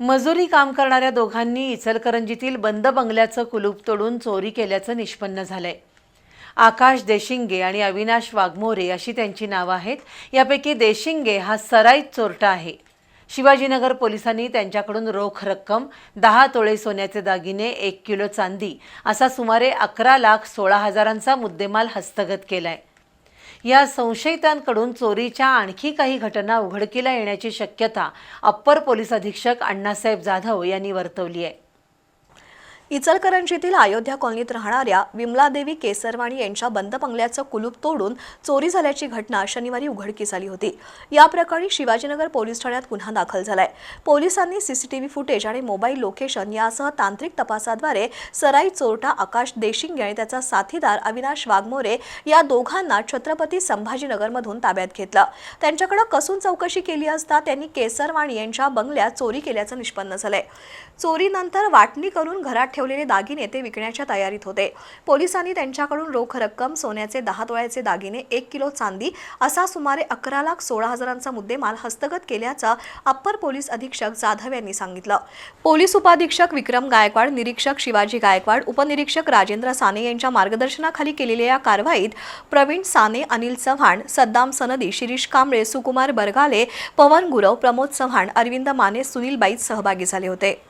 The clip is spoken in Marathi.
मजुरी काम करणाऱ्या दोघांनी इचलकरंजीतील बंद बंगल्याचं कुलूप तोडून चोरी केल्याचं निष्पन्न झालंय. आकाश देशिंगे आणि अविनाश वाघमोरे अशी त्यांची नावं आहेत. यापैकी देशिंगे हा सराईत चोरटा आहे. शिवाजीनगर पोलिसांनी त्यांच्याकडून रोख रक्कम दहा तोळे सोन्याचे दागिने एक किलो चांदी असा सुमारे अकरा लाख सोळा हजारांचा मुद्देमाल हस्तगत केलाय. या संशयितांकडून चोरीच्या आणखी काही घटना उघडकीला येण्याची शक्यता अप्पर पोलीस अधीक्षक अण्णासाहेब जाधव यांनी वर्तवली आहे. इचलकरंजीतील अयोध्या कॉलनीत राहणाऱ्या विमलादेवी केसरवाणी यांच्या बंद बंगल्याचं कुलूप तोडून चोरी झाल्याची घटना शनिवारी उघडकीस आली होती. या प्रकरणी शिवाजीनगर पोलीस ठाण्यात गुन्हा दाखल झालाय. पोलिसांनी सीसीटीव्ही फुटेज आणि मोबाईल लोकेशन यासह तांत्रिक तपासाद्वारे सराई चोरटा आकाश देशिंगे आणि त्याचा साथीदार अविनाश वाघमोरे या दोघांना छत्रपती संभाजीनगरमधून ताब्यात घेतलं. त्यांच्याकडे कसून चौकशी केली असता त्यांनी केसरवाणी यांच्या बंगल्यात चोरी केल्याचं निष्पन्न झालंय. चोरीनंतर वाटणी करून घरात ठेवलेले दागिने ते विकण्याच्या तयारीत होते. पोलिसांनी त्यांच्याकडून रोख रक्कम सोन्याचे दहा तोळ्याचे दागिने एक किलो चांदी असा सुमारे अकरा लाख सोळा हजारांचा मुद्देमाल हस्तगत केल्याचं अप्पर पोलीस अधीक्षक जाधव यांनी सांगितलं. पोलीस उपाधीक्षक विक्रम गायकवाड निरीक्षक शिवाजी गायकवाड उपनिरीक्षक राजेंद्र साने यांच्या मार्गदर्शनाखाली केलेल्या या कारवाईत प्रवीण साने अनिल चव्हाण सद्दाम सनदी शिरीष कांबळे सुकुमार बरगाले पवन गुरव प्रमोद चव्हाण अरविंद माने सुनील बाईत सहभागी झाले होते.